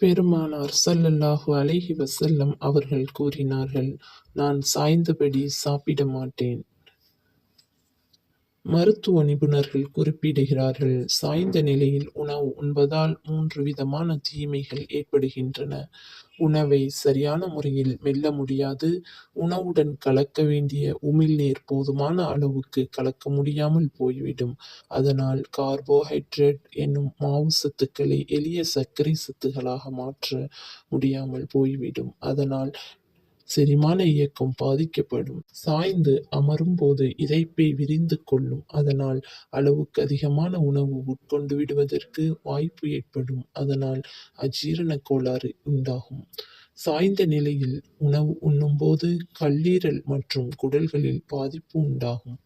பெருமானார் சல்லல்லாஹு அலைஹி வசல்லம் அவர்கள் கூறினார்கள் நான் சாய்ந்தபடி சாப்பிட மாட்டேன். மருத்துவ நிபுணர்கள் குறிப்பிடுகிறார்கள் சாய்ந்த நிலையில் உணவு உண்பதால் மூன்று விதமான தீமைகள் ஏற்படுகின்றன. உணவை சரியான முறையில் மெல்ல முடியாது. உணவுடன் கலக்க வேண்டிய உமிழ்நீர் போதுமான அளவுக்கு கலக்க முடியாமல் போய்விடும். அதனால் கார்போஹைட்ரேட் என்னும் மாவுச்சத்துக்களை எளிய சர்க்கரை சத்துக்களாக மாற்ற முடியாமல் போய்விடும். அதனால் செரிமான இயக்கம் பாதிக்கப்படும். சாய்ந்து அமரும்போது இதைப்பை விரிந்து கொள்ளும். அதனால் அளவுக்கு அதிகமான உணவு உட்கொண்டு விடுவதற்கு வாய்ப்பு ஏற்படும். அதனால் அஜீரண கோளாறு உண்டாகும். சாய்ந்த நிலையில் உணவு உண்ணும்போது கல்லீரல் மற்றும் குடல்களில் பாதிப்பு உண்டாகும்.